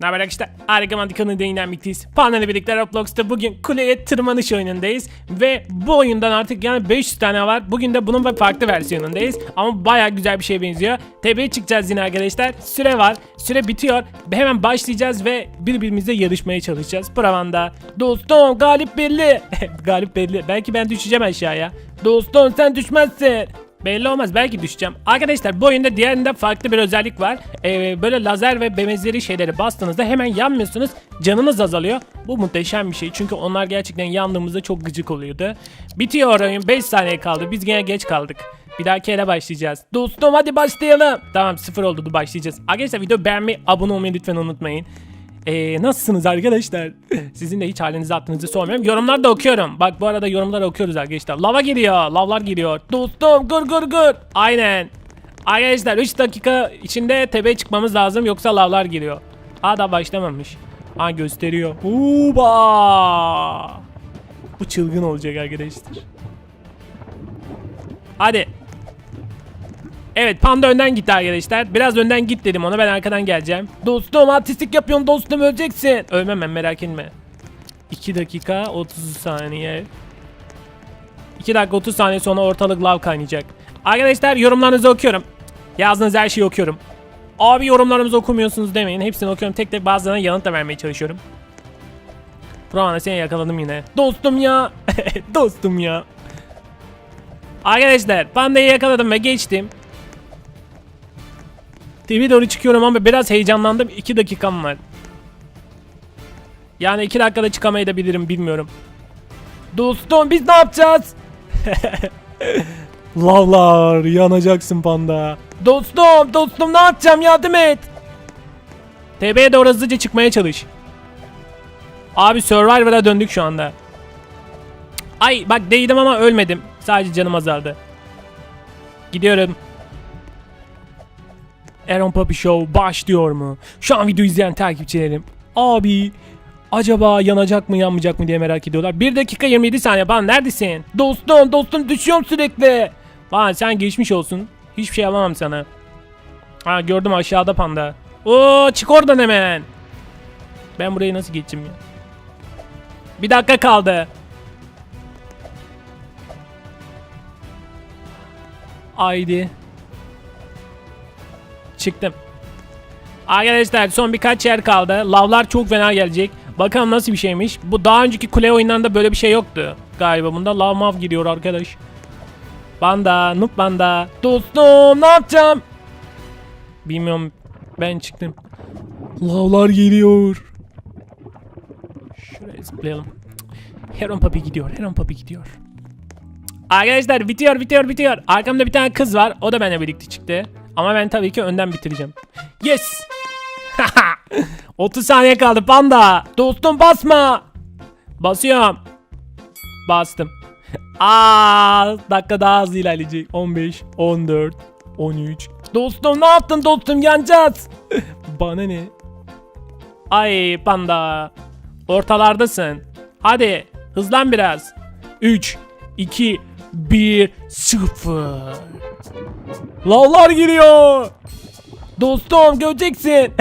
Ne haber arkadaşlar? Harika Mantıkan'ın değinen birlikteyiz. Panel'le birlikte Roblox'ta bugün kuleye tırmanış oyunundayız. Ve bu oyundan artık yani 500 tane var. Bugün de bunun farklı versiyonundayız. Ama baya güzel bir şeye benziyor. Tepeye çıkacağız yine arkadaşlar. Süre var. Süre bitiyor. Hemen başlayacağız ve birbirimizle yarışmaya çalışacağız. Provanda. Dostum galip belli. galip belli. Belki ben düşeceğim aşağıya. Dostum sen düşmezsin. Belli olmaz belki düşeceğim. Arkadaşlar bu oyunda diğerinde farklı bir özellik var. Ee, böyle lazer ve benzeri şeyleri bastığınızda hemen yanmıyorsunuz. Canınız azalıyor. Bu muhteşem bir şey. Çünkü onlar gerçekten yandığımızda çok gıcık oluyordu. Bitiyor oyun. 5 saniye kaldı. Biz gene geç kaldık. Bir dahaki ele başlayacağız. Dostum hadi başlayalım. Tamam sıfır oldu dur başlayacağız. Arkadaşlar video beğenmeyi, abone olmayı lütfen unutmayın. Ee, nasılsınız arkadaşlar? Sizin de hiç halinizi attığınızı sormuyorum. Yorumlar da okuyorum. Bak bu arada yorumları okuyoruz arkadaşlar. Lava geliyor. Lavlar geliyor. Dostum gur gur gur. Aynen. Arkadaşlar 3 dakika içinde tepeye çıkmamız lazım yoksa lavlar geliyor. Aa da başlamamış. Aa gösteriyor. Uba. Bu çılgın olacak arkadaşlar. Hadi. Evet panda önden gitti arkadaşlar. Biraz önden git dedim ona ben arkadan geleceğim. Dostum artistik yapıyorum dostum öleceksin. Ölmem ben merak etme. 2 dakika 30 saniye. 2 dakika 30 saniye sonra ortalık lav kaynayacak. Arkadaşlar yorumlarınızı okuyorum. Yazdığınız her şeyi okuyorum. Abi yorumlarımızı okumuyorsunuz demeyin. Hepsini okuyorum. Tek tek bazılarına yanıt da vermeye çalışıyorum. Romana seni yakaladım yine. Dostum ya. Dostum ya. Arkadaşlar pandayı yakaladım ve geçtim. TV doğru çıkıyorum ama biraz heyecanlandım. 2 dakikam var. Yani 2 dakikada çıkamayabilirim bilmiyorum. Dostum biz ne yapacağız? Lavlar yanacaksın panda. Dostum dostum ne yapacağım yardım et. TB'ye doğru hızlıca çıkmaya çalış. Abi Survivor'a döndük şu anda. Ay bak değdim ama ölmedim. Sadece canım azaldı. Gidiyorum. Aaron Papi Show başlıyor mu? Şu an video izleyen takipçilerim. Abi acaba yanacak mı yanmayacak mı diye merak ediyorlar. 1 dakika 27 saniye. Ban neredesin? Dostum dostum düşüyorum sürekli. Ban sen geçmiş olsun. Hiçbir şey yapamam sana. Ha gördüm aşağıda panda. Oo çık oradan hemen. Ben burayı nasıl geçeceğim ya? Bir dakika kaldı. Haydi. Çıktım. Arkadaşlar son birkaç yer kaldı. Lavlar çok fena gelecek. Bakalım nasıl bir şeymiş. Bu daha önceki kule oyunlarında böyle bir şey yoktu. Galiba bunda lav mav gidiyor arkadaş. Banda, noob banda. Dostum ne yapacağım? Bilmiyorum. Ben çıktım. Lavlar geliyor. Şuraya zıplayalım. Heron Papi gidiyor. Heron Papi gidiyor. Arkadaşlar bitiyor bitiyor bitiyor. Arkamda bir tane kız var. O da benimle birlikte çıktı. Ama ben tabii ki önden bitireceğim. Yes. 30 saniye kaldı panda. Dostum basma. Basıyorum. Bastım. Aa, dakika daha hızlı ilerleyecek. 15, 14, 13. Dostum ne yaptın dostum yanacağız. Bana ne? Ay panda. Ortalardasın. Hadi hızlan biraz. 3, 2, 1, 0. Lavlar giriyor. Dostum göreceksin.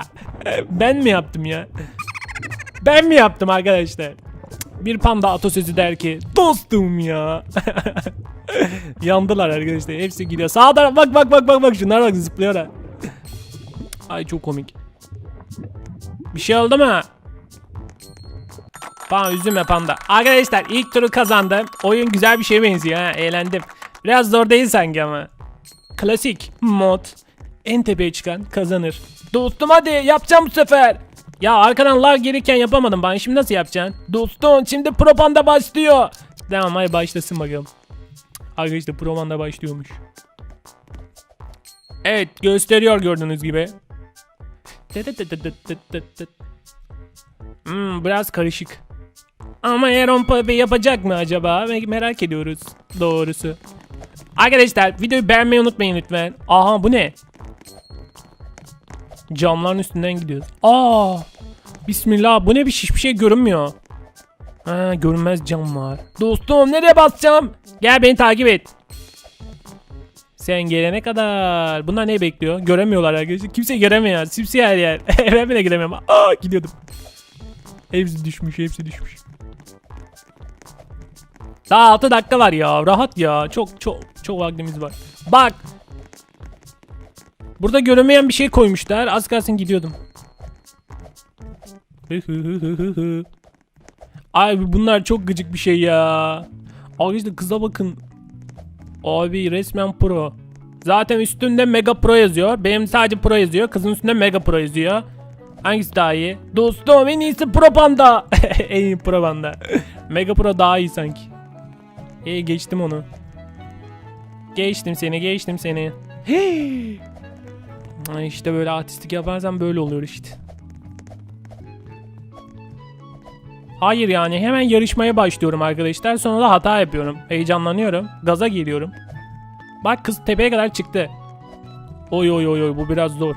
ben mi yaptım ya? Ben mi yaptım arkadaşlar? Bir panda atasözü der ki dostum ya. Yandılar arkadaşlar. Hepsi gidiyor. Sağ taraf bak bak bak bak bak şunlara bak zıplıyor ha. Ay çok komik. Bir şey oldu mu? Tamam üzülme panda. Arkadaşlar ilk turu kazandım. Oyun güzel bir şeye benziyor ha. Eğlendim. Biraz zor değil sanki ama. Klasik mod. En tepeye çıkan kazanır. Dostum hadi yapacağım bu sefer. Ya arkadan lag gelirken yapamadım ben. Şimdi nasıl yapacaksın? Dostum şimdi Pro Panda başlıyor. Tamam hadi başlasın bakalım. Arkadaşlar Pro Panda başlıyormuş. Evet gösteriyor gördüğünüz gibi. Hmm, biraz karışık. Ama Aaron Papi yapacak mı acaba? Merak ediyoruz doğrusu. Arkadaşlar videoyu beğenmeyi unutmayın lütfen. Aha bu ne? Camların üstünden gidiyoruz. Aa! Bismillah bu ne bir hiçbir şey görünmüyor. Ha görünmez cam var. Dostum nereye basacağım? Gel beni takip et. Sen gelene kadar. Bunlar ne bekliyor? Göremiyorlar arkadaşlar. Kimse göremiyor. Simsiyah her yer. ben bile giremiyorum. Aa gidiyordum. Hepsi düşmüş. Hepsi düşmüş. Daha 6 dakika var ya. Rahat ya. Çok çok çok vaktimiz var. Bak. Burada görünmeyen bir şey koymuşlar. Az kalsın gidiyordum. Abi bunlar çok gıcık bir şey ya. Abi işte kıza bakın. Abi resmen pro. Zaten üstünde mega pro yazıyor. Benim sadece pro yazıyor. Kızın üstünde mega pro yazıyor. Hangisi daha iyi? Dostum en iyisi pro panda. en iyi pro panda. mega pro daha iyi sanki. İyi geçtim onu. Geçtim seni geçtim seni. Hey. Ay İşte böyle artistik yaparsan böyle oluyor işte. Hayır yani hemen yarışmaya başlıyorum arkadaşlar. Sonra da hata yapıyorum. Heyecanlanıyorum. Gaza geliyorum. Bak kız tepeye kadar çıktı. Oy oy oy oy bu biraz zor.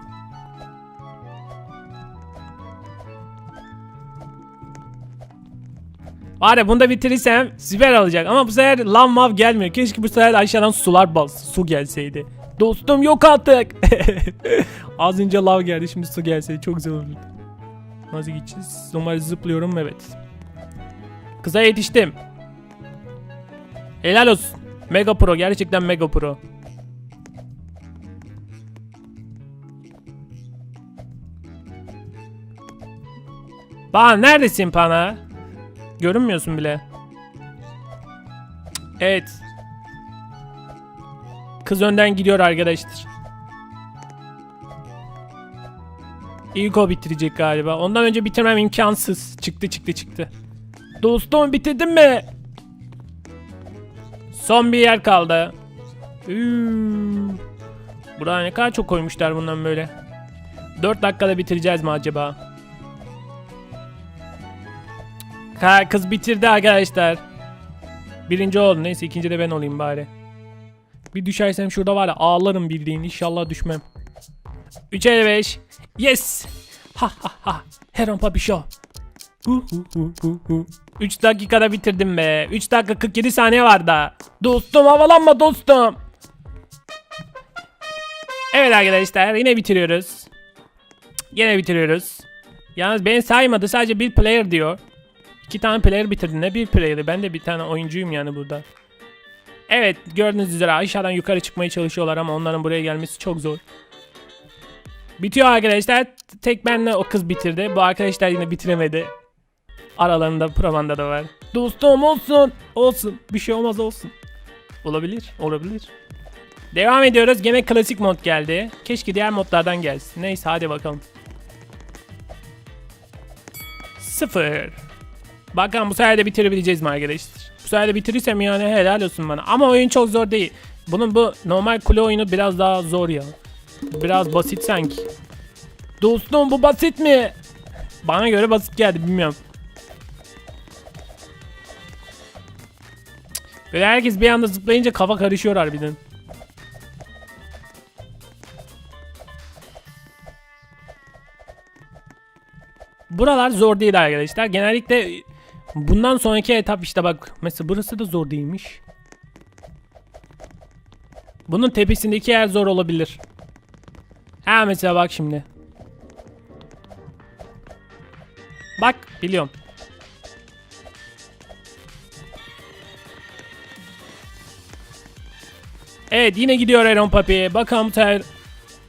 Ya bunu da bitirirsem süper olacak ama bu sefer lav mav gelmiyor. Keşke bu sefer aşağıdan sular bas, su gelseydi. Dostum yok artık. Az önce lav geldi şimdi su gelseydi çok güzel olurdu. Nasıl gideceğiz? Normal zıplıyorum evet. Kıza yetiştim. Helal olsun. Mega Pro gerçekten Mega Pro. Bana neredesin Pana? Görünmüyorsun bile. Evet. Kız önden gidiyor arkadaşlar. İlk o bitirecek galiba. Ondan önce bitirmem imkansız. Çıktı çıktı çıktı. Dostum bitirdin mi? Son bir yer kaldı. Üuu. Buraya ne kadar çok koymuşlar bundan böyle. 4 dakikada bitireceğiz mi acaba? Ha, kız bitirdi arkadaşlar. Birinci oldu. Neyse ikinci de ben olayım bari. Bir düşersem şurada var ya ağlarım bildiğin. İnşallah düşmem. 3'e 5. Yes. Ha ha ha. Heron Papi Show. 3 dakikada bitirdim be. 3 dakika 47 saniye var da. Dostum havalanma dostum. Evet arkadaşlar yine bitiriyoruz. Yine bitiriyoruz. Yalnız beni saymadı sadece bir player diyor. İki tane player bitirdi ne bir player'ı ben de bir tane oyuncuyum yani burada. Evet gördüğünüz üzere aşağıdan yukarı çıkmaya çalışıyorlar ama onların buraya gelmesi çok zor. Bitiyor arkadaşlar. Tek benle o kız bitirdi. Bu arkadaşlar yine bitiremedi. Aralarında Provanda da var. Dostum olsun. Olsun. Bir şey olmaz olsun. Olabilir. Olabilir. Devam ediyoruz. Gene klasik mod geldi. Keşke diğer modlardan gelsin. Neyse hadi bakalım. Sıfır. Bakalım bu sefer de bitirebileceğiz mi arkadaşlar? Bu sefer de bitirirsem yani helal olsun bana. Ama oyun çok zor değil. Bunun bu normal kule oyunu biraz daha zor ya. Biraz basit sanki. Dostum bu basit mi? Bana göre basit geldi bilmiyorum. Böyle herkes bir anda zıplayınca kafa karışıyor harbiden. Buralar zor değil arkadaşlar. Genellikle bundan sonraki etap işte bak. Mesela burası da zor değilmiş. Bunun tepesindeki yer zor olabilir. Ha mesela bak şimdi. Bak biliyorum. Evet yine gidiyor Aaron Papi. Bakalım sefer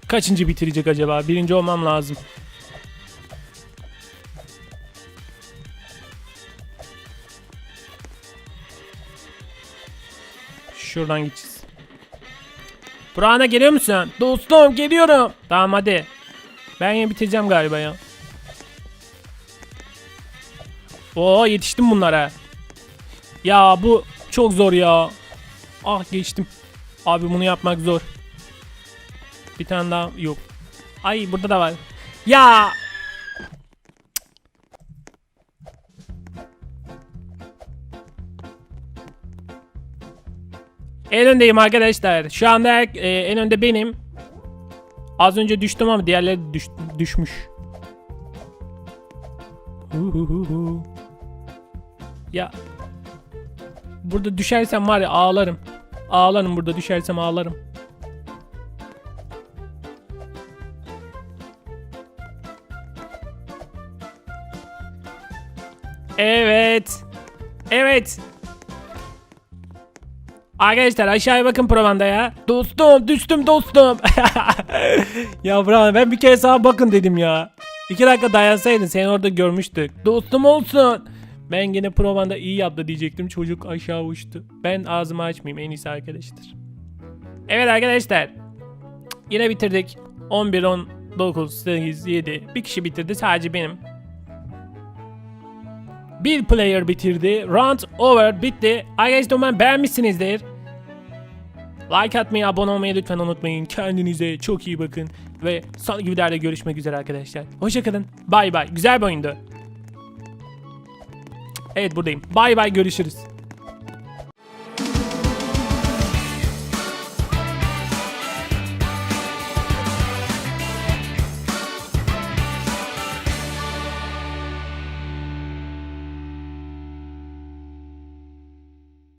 kaçıncı bitirecek acaba? Birinci olmam lazım. Şuradan gideceğiz. Burak'ına geliyor musun? Dostum geliyorum. Tamam hadi. Ben yine bitireceğim galiba ya. Oo yetiştim bunlara. Ya bu çok zor ya. Ah geçtim. Abi bunu yapmak zor. Bir tane daha yok. Ay burada da var. Ya En öndeyim arkadaşlar. Şu anda e, en önde benim. Az önce düştüm ama diğerleri düş, düşmüş. Uhuhu. Ya burada düşersem var ya ağlarım. Ağlarım burada düşersem ağlarım. Evet. Evet. Arkadaşlar aşağıya bakın provanda ya. Dostum düştüm dostum. ya Bran ben bir kere sağa bakın dedim ya. İki dakika dayansaydın seni orada görmüştük. Dostum olsun. Ben yine provanda iyi yaptı diyecektim. Çocuk aşağı uçtu. Ben ağzımı açmayayım en iyisi arkadaşlar. Evet arkadaşlar. Yine bitirdik. 11, 10, 9, 8, 7. Bir kişi bitirdi sadece benim. Bir player bitirdi. Round over bitti. Arkadaşlar umarım beğenmişsinizdir. Like atmayı, abone olmayı lütfen unutmayın. Kendinize çok iyi bakın. Ve sonraki videolarda görüşmek üzere arkadaşlar. Hoşçakalın. Bay bay. Güzel bir oyundu. Evet buradayım. Bay bay görüşürüz.